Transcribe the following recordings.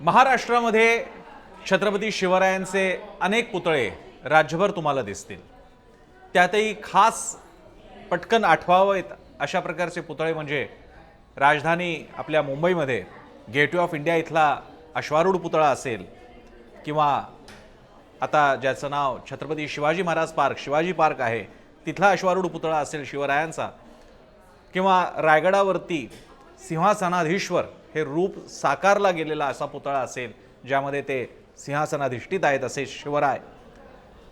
महाराष्ट्रामध्ये छत्रपती शिवरायांचे अनेक पुतळे राज्यभर तुम्हाला दिसतील. त्यातही खास पटकन आठवावेत अशा प्रकारचे पुतळे म्हणजे राजधानी आपल्या मुंबईमध्ये गेटवे ऑफ इंडिया इथला अश्वारूढ पुतळा असेल किंवा आता ज्याचं नाव छत्रपती शिवाजी महाराज पार्क शिवाजी पार्क आहे तिथला अश्वारूढ पुतळा असेल शिवरायांचा. किंवा रायगडावरती सिंहासनाधीश्वर हे रूप साकारला गेलेला असा पुतळा असेल ज्यामध्ये ते सिंहासनाधिष्ठित आहेत असे शिवराय.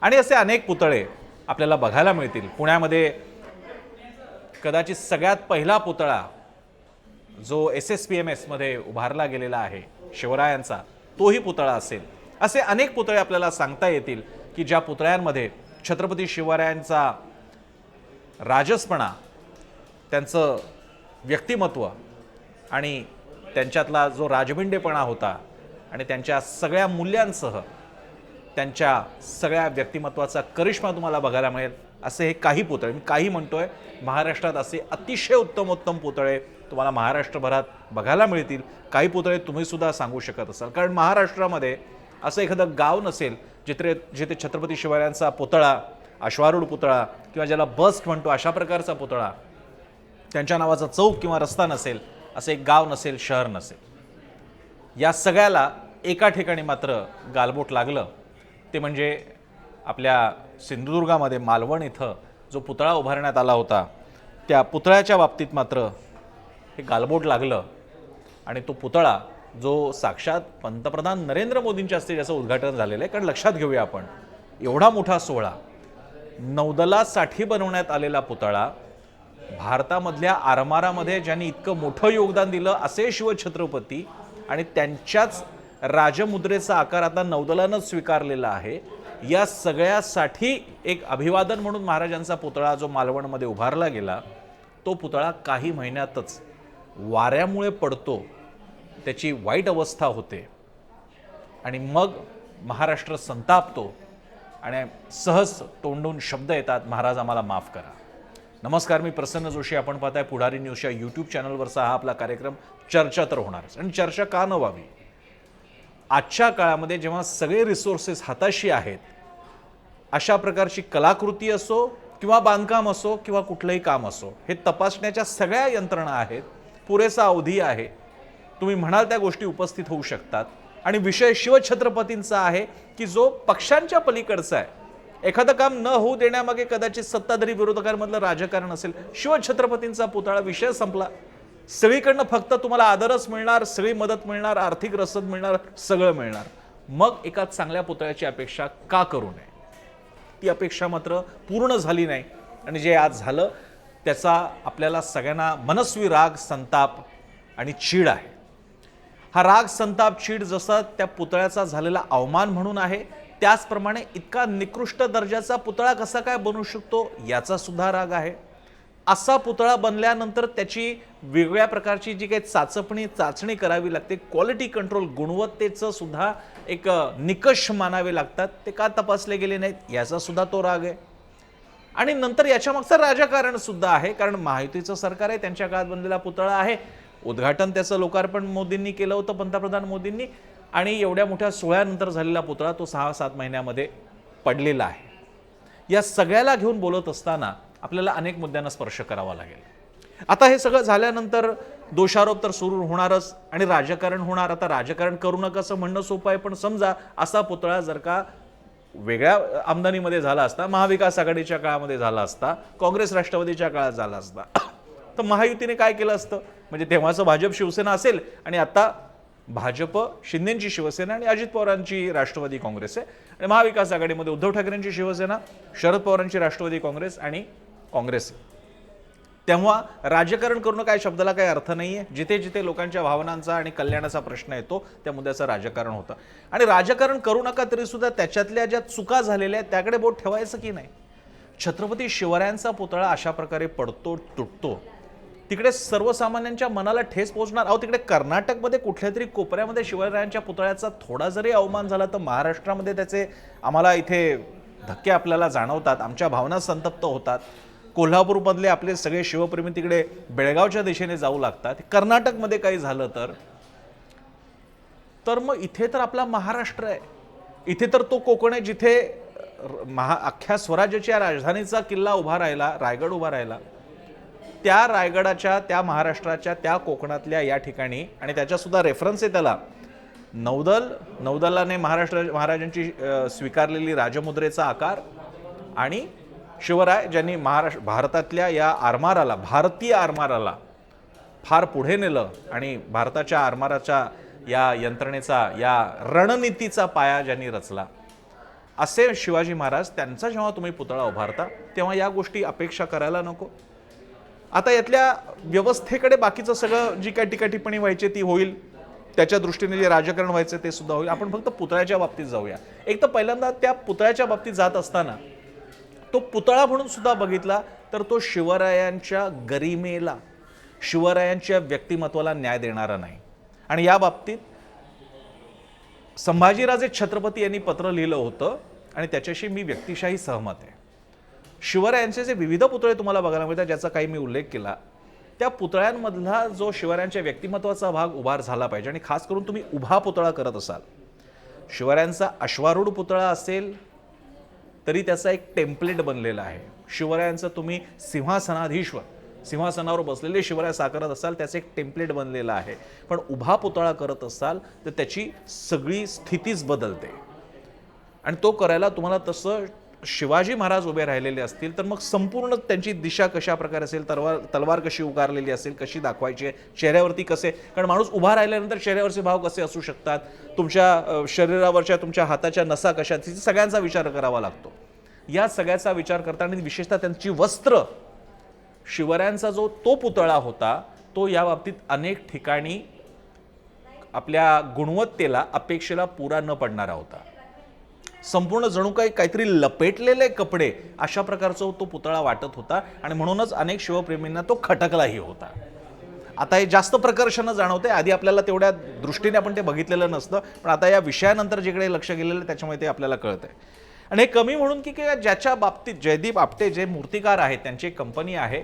आणि असे अनेक पुतळे आपल्याला बघायला मिळतील. पुण्यामध्ये कदाचित सगळ्यात पहिला पुतळा जो एस एस पी एम एसमध्ये उभारला गेलेला आहे शिवरायांचा तोही पुतळा असेल. असे अनेक पुतळे आपल्याला सांगता येतील की ज्या पुतळ्यांमध्ये छत्रपती शिवरायांचा राजसपणा त्यांचं व्यक्तिमत्व आणि त्यांच्यातला जो राजबिंडेपणा होता आणि त्यांच्या सगळ्या मूल्यांसह त्यांच्या सगळ्या व्यक्तिमत्वाचा करिश्मा तुम्हाला बघायला मिळेल असे हे काही पुतळे मी काही म्हणतोय महाराष्ट्रात असे अतिशय उत्तमोत्तम पुतळे तुम्हाला महाराष्ट्रभरात बघायला मिळतील. काही पुतळे तुम्हीसुद्धा सांगू शकत असाल. कारण महाराष्ट्रामध्ये असं एखादं गाव नसेल जिथे जिथे छत्रपती शिवरायांचा पुतळा अश्वारूढ पुतळा किंवा ज्याला बस्ट म्हणतो अशा प्रकारचा पुतळा त्यांच्या नावाचा चौक किंवा रस्ता नसेल असं एक गाव नसेल शहर नसेल. या सगळ्याला एका ठिकाणी मात्र गालबोट लागलं. ते म्हणजे आपल्या सिंधुदुर्गामध्ये मालवण इथं जो पुतळा उभारण्यात आला होता त्या पुतळ्याच्या बाबतीत मात्र हे गालबोट लागलं. आणि तो पुतळा जो साक्षात पंतप्रधान नरेंद्र मोदींच्या हस्ते ज्याचं उद्घाटन झालेलं आहे कारण लक्षात घेऊया आपण एवढा मोठा सोहळा नौदलासाठी बनवण्यात आलेला पुतळा भारतामधल्या आरमारामध्ये ज्यांनी इतकं मोठं योगदान दिलं असे शिवछत्रपती आणि त्यांच्याच राजमुद्रेचा आकार आता नौदलानं स्वीकारलेला आहे. या सगळ्यासाठी एक अभिवादन म्हणून महाराजांचा पुतळा जो मालवणमध्ये उभारला गेला तो पुतळा काही महिन्यातच वाऱ्यामुळे पडतो त्याची वाईट अवस्था होते. आणि मग महाराष्ट्र संतापतो आणि सहज तोंडून शब्द येतात महाराज आम्हाला माफ करा. नमस्कार मी प्रसन्न जोशी. आपण पाहताय पुढारी न्यूजच्या यूट्यूब चॅनलवरचा हा आपला कार्यक्रम चर्चा तर होणारच आणि चर्चा का न व्हावी? आजच्या काळामध्ये जेव्हा सगळे रिसोर्सेस हाताशी आहेत अशा प्रकारची कलाकृती असो किंवा बांधकाम असो किंवा कुठलंही काम असो हे तपासण्याच्या सगळ्या यंत्रणा आहेत पुरेसा अवधी आहे. तुम्ही म्हणाल त्या गोष्टी उपस्थित होऊ शकतात. आणि विषय शिवछत्रपतींचा आहे की जो पक्षांच्या पलीकडचा आहे. एखादं काम न होऊ देण्यामागे कदाचित सत्ताधारी विरोधकांमधलं राजकारण असेल. शिवछत्रपतींचा पुतळा विषय संपला. सगळीकडनं फक्त तुम्हाला आदरच मिळणार सगळी मदत मिळणार आर्थिक रसद मिळणार सगळं मिळणार. मग एका चांगल्या पुतळ्याची अपेक्षा का करू नये? ती अपेक्षा मात्र पूर्ण झाली नाही. आणि जे आज झालं त्याचा आपल्याला सगळ्यांना मनस्वी राग संताप आणि चीड आहे. हा राग संताप चीड जसा त्या पुतळ्याचा झालेला अवमान म्हणून आहे त्याचप्रमाणे इतका निकृष्ट दर्जाचा पुतळा कसा काय बनू शकतो याचा सुद्धा राग आहे. असा पुतळा बनल्यानंतर त्याची वेगळ्या प्रकारची जी काही चाचपणी चाचणी करावी लागते क्वालिटी कंट्रोल गुणवत्तेचं सुद्धा एक निकष मानावे लागतात. ते का तपासले गेले नाहीत याचा सुद्धा तो राग आहे. आणि नंतर याच्यामागचं राजकारण सुद्धा आहे कारण महायुतीचं सरकार आहे त्यांच्या काळात बनलेला पुतळा आहे. उद्घाटन त्याचं लोकार्पण मोदींनी केलं होतं पंतप्रधान मोदींनी. आणि एवढ्या मोठ्या सोहळ्यानंतर झालेला पुतळा तो सहा सात महिन्यामध्ये पडलेला आहे. या सगळ्याला घेऊन बोलत असताना आपल्याला अनेक मुद्द्यांना स्पर्श करावा लागेल. आता हे सगळं झाल्यानंतर दोषारोप तर सुरू होणारच आणि राजकारण होणार. आता राजकारण करू नका असं म्हणणं सोपं आहे पण समजा असा पुतळा जर का वेगळ्या आमदानीमध्ये झाला असता महाविकास आघाडीच्या काळामध्ये झाला असता काँग्रेस राष्ट्रवादीच्या काळात झाला असता तर महायुतीने काय केलं असतं? म्हणजे तेव्हाचं भाजप शिवसेना असेल आणि आता भाजप शिंदेची शिवसेना आणि अजित पवारांची राष्ट्रवादी काँग्रेस आहे. आणि महाविकास आघाडीमध्ये उद्धव ठाकरेंची शिवसेना शरद पवारांची राष्ट्रवादी काँग्रेस आणि काँग्रेस आहे. तेव्हा राजकारण करणं काय शब्दाला काही अर्थ नाही आहे जिथे जिथे लोकांच्या भावनांचा आणि कल्याणाचा प्रश्न येतो त्या मुद्द्याचं राजकारण होतं. आणि राजकारण करू नका तरीसुद्धा त्याच्यातल्या ज्या चुका झालेल्या आहेत त्याकडे बोट ठेवायचं की नाही? छत्रपती शिवरायांचा पुतळा अशा प्रकारे पडतो तुटतो. तिकडे सर्वसामान्यांच्या मनाला ठेस पोहोचणार. अहो तिकडे कर्नाटकमध्ये कुठल्या तरी कोपऱ्यामध्ये शिवरायांच्या पुतळ्याचा थोडा जरी अवमान झाला तर महाराष्ट्रामध्ये त्याचे आम्हाला इथे धक्के आपल्याला जाणवतात. आमच्या भावना संतप्त होतात. कोल्हापूरमधले आपले सगळे शिवप्रेमी तिकडे बेळगावच्या दिशेने जाऊ लागतात. कर्नाटकमध्ये काही झालं तर? तर मग इथे तर आपला महाराष्ट्र आहे. इथे तर तो कोकण आहे जिथे र- महा अख्ख्या स्वराज्याच्या राजधानीचा किल्ला उभा राहिला रायगड उभा राहिला. त्या रायगडाच्या त्या महाराष्ट्राच्या त्या कोकणातल्या या ठिकाणी आणि त्याच्यासुद्धा रेफरन्स आहे त्याला. नौदल नौदलाने महाराष्ट्र महाराजांची स्वीकारलेली राजमुद्रेचा आकार आणि शिवराय ज्यांनी महाराष्ट्र भारतातल्या या आरमाराला भारतीय आरमाराला फार पुढे नेलं आणि भारताच्या आरमाराच्या या यंत्रणेचा या रणनीतीचा पाया ज्यांनी रचला. असे शिवाजी महाराज त्यांचा जेव्हा तुम्ही पुतळा उभारता तेव्हा या गोष्टी अपेक्षा करायला नको. आता यातल्या व्यवस्थेकडे बाकीचं सगळं जी काय टीका टिप्पणी व्हायची ती होईल. त्याच्या दृष्टीने जे राजकारण व्हायचं ते सुद्धा होईल. आपण फक्त पुतळ्याच्या बाबतीत जाऊया. एक तर पहिल्यांदा त्या पुतळ्याच्या बाबतीत जात असताना तो पुतळा म्हणून सुद्धा बघितला तर तो शिवरायांच्या गरिमेला शिवरायांच्या व्यक्तिमत्वाला न्याय देणारा नाही. आणि या बाबतीत संभाजीराजे छत्रपती यांनी पत्र लिहिलं होतं आणि त्याच्याशी मी व्यक्तिशाही सहमत आहे. शिवरायांचे जे विविध पुतळे तुम्हाला बघायला मिळतात ज्याचा काही मी उल्लेख केला त्या पुतळ्यांमधला जो शिवरायांच्या व्यक्तिमत्वाचा भाग उभार झाला पाहिजे आणि खास करून तुम्ही उभा पुतळा करत असाल. शिवरायांचा अश्वारूढ पुतळा असेल तरी त्याचा एक टेम्पलेट बनलेला आहे. शिवरायांचं तुम्ही सिंहासनाधीश्वर सिंहासनावर बसलेले शिवराय साकारत असाल त्याचं एक टेम्पलेट बनलेलं आहे. पण उभा पुतळा करत असाल तर त्याची सगळी स्थितीच बदलते. आणि तो करायला तुम्हाला तसं शिवाजी महाराज उभे राहिलेले असतील तर मग संपूर्ण त्यांची दिशा कशा प्रकारे असेल तलवार तलवार कशी उगारलेली असेल कशी दाखवायची आहे चेहऱ्यावरती कसे कारण माणूस उभा राहिल्यानंतर चेहऱ्यावरचे भाव कसे असू शकतात तुमच्या शरीरावरच्या तुमच्या हाताच्या नसा कशा तिथे सगळ्यांचा विचार करावा लागतो. या सगळ्याचा विचार करताना विशेषतः त्यांची वस्त्र शिवरायांचा जो तो पुतळा होता तो या बाबतीत अनेक ठिकाणी आपल्या गुणवत्तेला अपेक्षेला पुरा न पडणारा होता. संपूर्ण जणू काही काहीतरी लपेटलेले कपडे अशा प्रकारचा तो पुतळा वाटत होता आणि म्हणूनच अनेक शिवप्रेमींना तो खटकलाही होता. आता हे जास्त प्रकर्षानं जाणवते आधी आपल्याला तेवढ्या दृष्टीने आपण ते बघितलेलं नसतं. पण आता या विषयानंतर जिकडे लक्ष गेलेलं आहे, त्याच्यामुळे ते आपल्याला कळतंय. आणि हे कमी म्हणून की की ज्याच्या बाबतीत जयदीप आपटे जे मूर्तिकार आहेत त्यांची एक कंपनी आहे.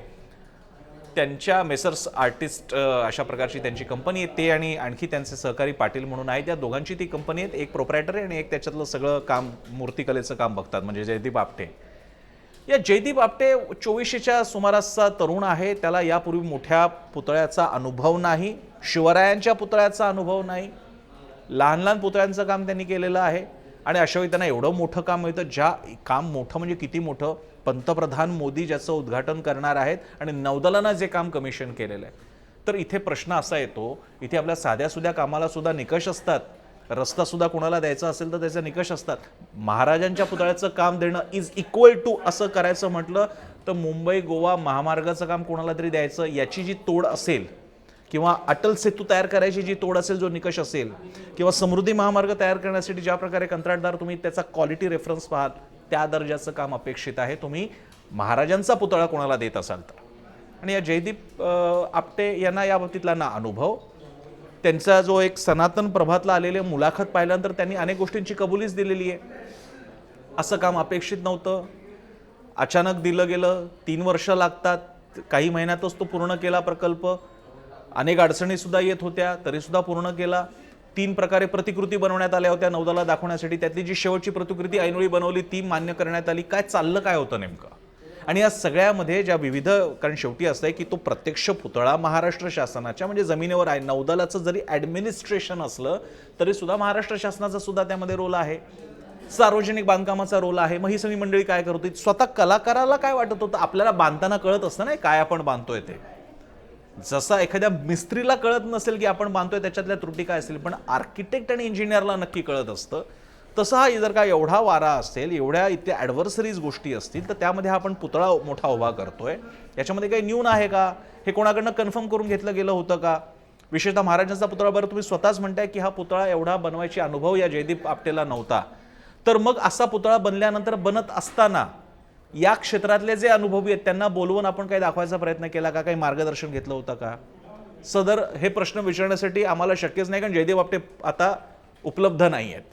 त्यांच्या मेसर्स आर्टिस्ट अशा प्रकारची त्यांची कंपनी आहे. ते आणि आणखी त्यांचे सहकारी पाटील म्हणून आहे त्या दोघांची ती कंपनी आहेत. एक प्रोप्रायटर आहे आणि एक त्याच्यातलं सगळं काम मूर्तिकलेचं काम बघतात. म्हणजे जयदीप आपटे. या जयदीप आपटे चोवीसशेच्या सुमारासचा तरुण आहे. त्याला यापूर्वी मोठ्या पुतळ्याचा अनुभव नाही शिवरायांच्या पुतळ्याचा अनुभव नाही लहान लहान पुतळ्यांचं काम त्यांनी केलेलं आहे. आणि अशा वेळी त्यांना एवढं मोठं काम मिळतं ज्या काम मोठं म्हणजे किती मोठं पंतप्रधान मोदी ज्याचं उद्घाटन करणार आहेत आणि नौदलानं जे काम कमिशन केलेलं आहे. तर इथे प्रश्न असा येतो इथे आपल्या साध्या सुध्या कामाला सुद्धा निकष असतात. रस्ता सुद्धा कोणाला द्यायचा असेल तर त्याचे निकष असतात. महाराजांच्या पुतळ्याचं काम देणं इज इक्वल टू असं करायचं म्हटलं तर मुंबई गोवा महामार्गाचं काम कोणाला तरी द्यायचं याची जी तोड असेल किंवा अटल सेतू तयार करायची जी तोड असेल जो निकष असेल किंवा समृद्धी महामार्ग तयार करण्यासाठी ज्या प्रकारे कंत्राटदार तुम्ही त्याचा क्वालिटी रेफरन्स पाहाल त्या दर्जाचं काम अपेक्षित आहे. तुम्ही महाराजांचा पुतळा कोणाला देत असाल तर. आणि या जयदीप आपटे यांना या बाबतीतला ना अनुभव. त्यांचा जो एक सनातन प्रभातला आलेले मुलाखत पाहिल्यानंतर त्यांनी अनेक गोष्टींची कबुलीच दिलेली आहे. असं काम अपेक्षित नव्हतं. अचानक दिलं गेलं तीन वर्ष लागतात काही महिन्यातच तो पूर्ण केला प्रकल्प. अनेक अडचणीसुद्धा येत होत्या तरीसुद्धा पूर्ण केला. तीन प्रकारे प्रतिकृती बनवण्यात आल्या होत्या नौदला दाखवण्यासाठी. त्यातली जी शेवटची प्रतिकृती ऐनोळी बनवली ती मान्य करण्यात आली. काय चाललं काय होतं नेमकं? आणि या सगळ्यामध्ये ज्या विविध कारण शेवटी असं आहे की तो प्रत्यक्ष पुतळा महाराष्ट्र शासनाच्या म्हणजे जमिनीवर आहे. नौदलाचं जरी ॲडमिनिस्ट्रेशन असलं तरी सुद्धा महाराष्ट्र शासनाचा सुद्धा त्यामध्ये रोल आहे. सार्वजनिक बांधकामाचा रोल आहे. मग ही सगळी मंडळी काय करत होती? स्वतः कलाकाराला काय वाटत होतं? आपल्याला बांधताना कळत असतं नाही काय आपण बांधतोय ते? जसा एखाद्या मिस्त्रीला कळत नसेल की आपण बांधतोय त्याच्यातल्या त्रुटी काय असेल पण आर्किटेक्ट आणि इंजिनियरला नक्की कळत असतं. तसं हा जर का एवढा वारा असेल एवढ्या इथे ॲडव्हर्सरीज गोष्टी असतील तर त्यामध्ये हा आपण पुतळा मोठा उभा करतोय. याच्यामध्ये काही न्यून आहे का? हे कोणाकडनं कन्फर्म करून घेतलं गेलं होतं का? विशेषतः महाराजांचा पुतळा बरं तुम्ही स्वतःच म्हणताय की हा पुतळा एवढा बनवायची अनुभव या जयदीप आपटेला नव्हता. तर मग असा पुतळा बनल्यानंतर बनत असताना या क्षेत्रातले जे अनुभवी आहेत त्यांना बोलवून आपण काही दाखवायचा प्रयत्न केला का? काही मार्गदर्शन घेतलं होतं का? सदर हे प्रश्न विचारण्यासाठी आम्हाला शक्यच नाही कारण जयदेव आपटे आता उपलब्ध नाही आहेत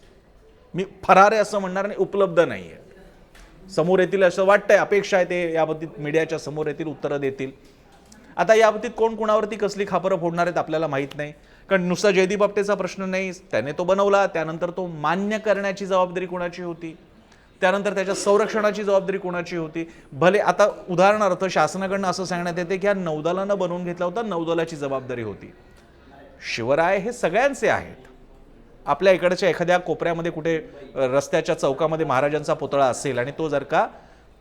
मी फरार आहे असं म्हणणार नाही उपलब्ध नाही आहे समोर येतील असं वाटतंय अपेक्षा आहे ते याबाबतीत मीडियाच्या समोर येतील उत्तरं देतील. आता याबाबतीत कोण कोणावरती कसली खापरं फोडणार आहेत आपल्याला माहीत नाही. कारण नुसता जयदीप आपटेचा प्रश्न नाही त्याने तो बनवला त्यानंतर तो मान्य करण्याची जबाबदारी कोणाची होती? त्यानंतर त्याच्या संरक्षणाची जबाबदारी कोणाची होती? भले आता उदाहरणार्थ शासनाकडनं असं सांगण्यात येते की हा नौदलानं बनवून घेतला होता नौदलाची जबाबदारी होती. शिवराय हे सगळ्यांचे आहेत. आपल्या इकडच्या एखाद्या कोपऱ्यामध्ये कुठे रस्त्याच्या चौकामध्ये महाराजांचा पुतळा असेल आणि तो जर का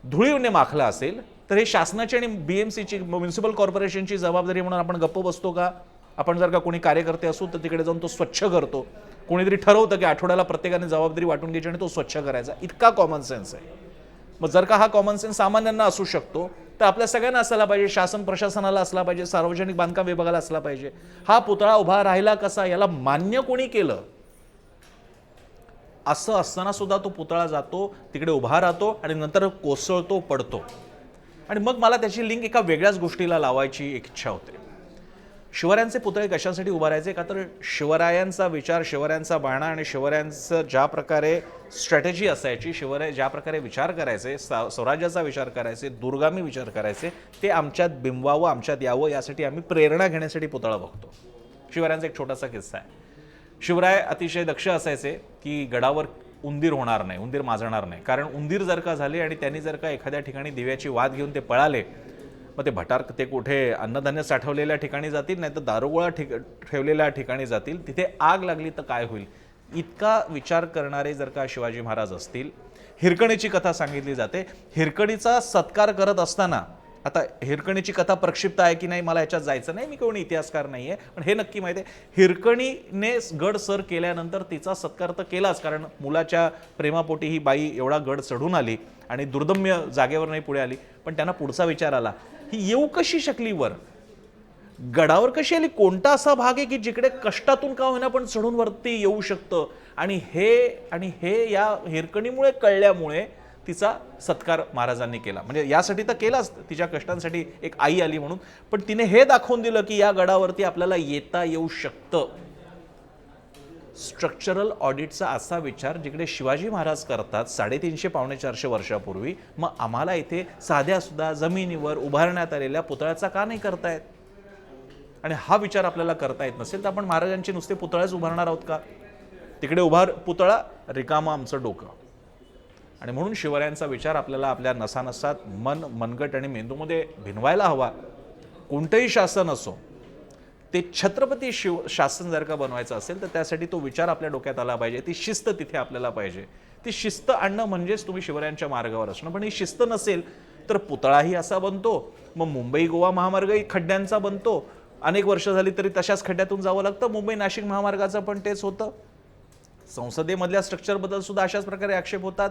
धुळीने माखला असेल तर हे शासनाची आणि बी एम सीची म्युन्सिपल कॉर्पोरेशनची जबाबदारी म्हणून आपण गप्प बसतो का? आपण जर का कोणी कार्यकर्ते असू तर तिकडे जाऊन तो स्वच्छ करतो. कोणीतरी ठरवतं की आठवड्याला प्रत्येकाने जबाबदारी वाटून घ्यायची आणि तो स्वच्छ करायचा. इतका कॉमन सेन्स आहे. मग जर का हा कॉमन सेन्स सामान्यांना असू शकतो तर आपल्या सगळ्यांना असायला पाहिजे शासन प्रशासनाला असला पाहिजे सार्वजनिक बांधकाम विभागाला असला पाहिजे. हा पुतळा उभा राहिला कसा याला मान्य कोणी केलं? असं असताना सुद्धा तो पुतळा जातो तिकडे उभा राहतो आणि नंतर कोसळतो पडतो. आणि मग मला त्याची लिंक एका वेगळ्याच गोष्टीला लावायची एक इच्छा होते. शिवरायांचे पुतळे कशासाठी उभारायचे का तर शिवरायांचा विचार शिवरायांचा बाणा आणि शिवरायांचं ज्या प्रकारे स्ट्रॅटेजी असायची शिवराय ज्या प्रकारे विचार करायचे सा- स्वराज्याचा विचार करायचे दूरगामी विचार करायचे ते आमच्यात बिंबवावं आमच्यात यावं यासाठी आम्ही प्रेरणा घेण्यासाठी पुतळा बघतो. शिवरायांचा एक छोटासा किस्सा आहे. शिवराय अतिशय दक्ष असायचे की गडावर उंदीर होणार नाही उंदीर माजणार नाही. कारण उंदीर जर का झाले आणि त्यांनी जर का एखाद्या ठिकाणी दिव्याची वाद घेऊन ते पळाले मग ते भटार ते कुठे अन्नधान्य साठवलेल्या ठिकाणी जातील नाही तर दारुगोळा ठिक ठेवलेल्या ठिकाणी जातील. तिथे आग लागली तर काय होईल? इतका विचार करणारे जर का शिवाजी महाराज असतील हिरकणीची कथा सांगितली जाते. हिरकणीचा सत्कार करत असताना आता हिरकणीची कथा प्रक्षिप्त आहे की नाही मला याच्यात जायचं नाही. मी कोणी इतिहासकार नाही आहे पण हे नक्की माहिती आहे. हिरकणीने गड सर केल्यानंतर तिचा सत्कार तर केलाच कारण मुलाच्या प्रेमापोटी ही बाई एवढा गड चढून आली आणि दुर्दम्य जागेवर नाही पुढे आली. पण त्यांना पुढचा विचार आला. ही येऊ कशी शकली वर? गडावर कशी आली? कोणता असा भाग आहे की जिकडे कष्टातून का होईना पण चढून वरती येऊ शकतं? आणि हे आणि हे या हिरकणीमुळे कळल्यामुळे तिचा सत्कार महाराजांनी केला. म्हणजे यासाठी तर केलाच तिच्या कष्टांसाठी एक आई आली म्हणून. पण तिने हे दाखवून दिलं की या गडावरती आपल्याला येता येऊ शकतं. स्ट्रक्चरल ऑडिटचा असा विचार जिकडे शिवाजी महाराज करतात साडेतीनशे पावणे चारशे वर्षापूर्वी मग आम्हाला इथे साध्यासुद्धा जमिनीवर उभारण्यात आलेल्या पुतळ्याचा का नाही करतायत? आणि हा विचार आपल्याला करता येत नसेल तर आपण महाराजांचे नुसते पुतळ्याच उभारणार आहोत का? तिकडे उभार पुतळा रिकामा आमचं डोकं. आणि म्हणून शिवरायांचा विचार आपल्याला आपल्या नसानसात मन मनगट आणि मेंदूमध्ये भिनवायला हवा. कोणतंही शासन असो ते छत्रपती शिव शासन जर का बनवायचं असेल तर त्यासाठी तो विचार आपल्या डोक्यात आला पाहिजे. ती शिस्त तिथे आपल्याला पाहिजे. ती शिस्त आणणं म्हणजेच तुम्ही शिवरायांच्या मार्गावर असणं. पण ही शिस्त नसेल तर पुतळाही असा बनतो. मग मुंबई गोवा महामार्गही खड्ड्यांचा बनतो. अनेक वर्ष झाली तरी तशाच खड्ड्यातून जावं लागतं. मुंबई नाशिक महामार्गाचं पण तेच होतं. संसदेमधल्या स्ट्रक्चरबद्दल सुद्धा अशाच प्रकारे आक्षेप होतात.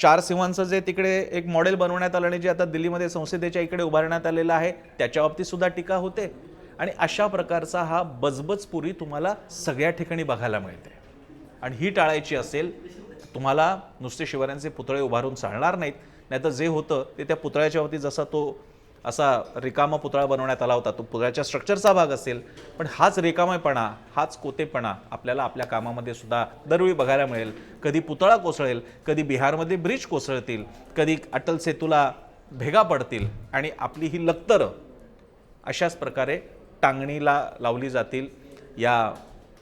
चार सिंहांचं जे तिकडे एक मॉडेल बनवण्यात आलं आणि जे आता दिल्लीमध्ये संसदेच्या इकडे उभारण्यात आलेलं आहे त्याच्या बाबतीत सुद्धा टीका होते. आणि अशा प्रकारचा हा बजबजपुरी तुम्हाला सगळ्या ठिकाणी बघायला मिळते. आणि ही टाळायची असेल तुम्हाला नुसते शिवरायांचे पुतळे उभारून चालणार नाहीत. नाहीतर जे होतं ते त्या पुतळ्याच्या बाबतीत जसा तो असा रिकामा पुतळा बनवण्यात आला होता. तो पुतळ्याच्या स्ट्रक्चरचा भाग असेल पण हाच रिकामेपणा हाच कोतेपणा आपल्याला आपल्या कामामध्ये सुद्धा दरवेळी बघायला मिळेल. कधी पुतळा कोसळेल कधी बिहारमध्ये ब्रिज कोसळतील कधी अटल सेतूला भेगा पडतील आणि आपली ही लक्तरं अशाच प्रकारे टांगणीला लावली जातील. या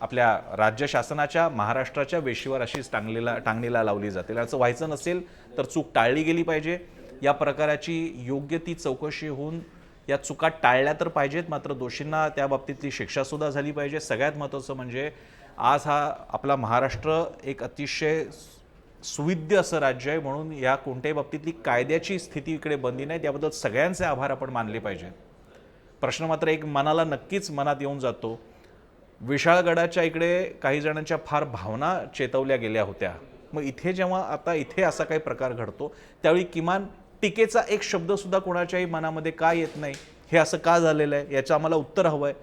आपल्या राज्य शासनाच्या महाराष्ट्राच्या वेशीवर अशीच टांगलीला टांगणीला लावली जातील. असं व्हायचं नसेल तर चूक टाळली गेली पाहिजे. या प्रकाराची योग्य ती चौकशी होऊन या चुका टाळल्या तर पाहिजेत. मात्र दोषींना त्या बाबतीतली शिक्षासुद्धा झाली पाहिजे. सगळ्यात महत्त्वाचं म्हणजे आज हा आपला महाराष्ट्र एक अतिशय सुविध्य असं राज्य आहे. म्हणून या कोणत्याही बाबतीतली कायद्याची स्थिती इकडे बंदी नाही. त्याबद्दल सगळ्यांचे आभार आपण मानले पाहिजेत. प्रश्न मात्र एक मनाला नक्कीच मनात येऊन जातो. विशाळगडाच्या इकडे काही जणांच्या फार भावना चेतवल्या गेल्या होत्या. मग इथे जेव्हा आता इथे असा काही प्रकार घडतो त्यावेळी किमान टीकेचा एक शब्द सुद्धा कोणाच्याही मनामध्ये का येत नाही? हे असं का झालेलं आहे? याचं आम्हाला उत्तर हवं आहे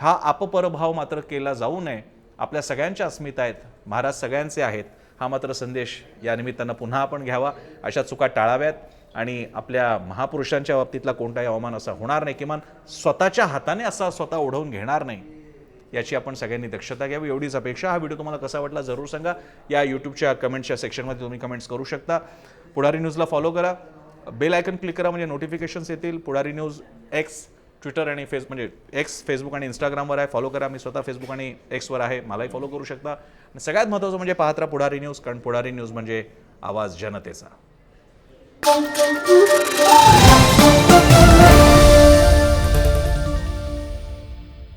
हा अपपरभाव मात्र केला जाऊ नये. आपल्या सगळ्यांच्या अस्मिता आहेत. महाराज सगळ्यांचे आहेत. हा मात्र संदेश या निमित्तानं पुन्हा आपण घ्यावा. अशा चुका टाळाव्यात आणि आपल्या महापुरुषांच्या बाबतीतला कोणताही अवमान असा होणार नाही. किमान स्वतःच्या हाताने असा स्वतः ओढवून घेणार नाही. याची आपण सगळ्यांनी दक्षता घ्यावी. एवढीच अपेक्षा. हा व्हिडिओ तुम्हाला कसा वाटला जरूर सांगा. या यूट्यूबच्या कमेंट्सच्या सेक्शनमध्ये तुम्ही कमेंट्स करू शकता. पुढारी न्यूजला फॉलो करा. बेल आयकन क्लिक करा म्हणजे नोटिफिकेशन्स येतील. पुढारी न्यूज एक्स ट्विटर आणि फेस म्हणजे एक्स फेसबुक आणि इंस्टाग्रामवर आहे. फॉलो करा. मी स्वतः फेसबुक आणि एक्सवर आहे. मलाही फॉलो करू शकता. आणि सगळ्यात महत्त्वाचं म्हणजे पाहत राहा पुढारी न्यूज कारण पुढारी न्यूज म्हणजे आवाज जनतेचा.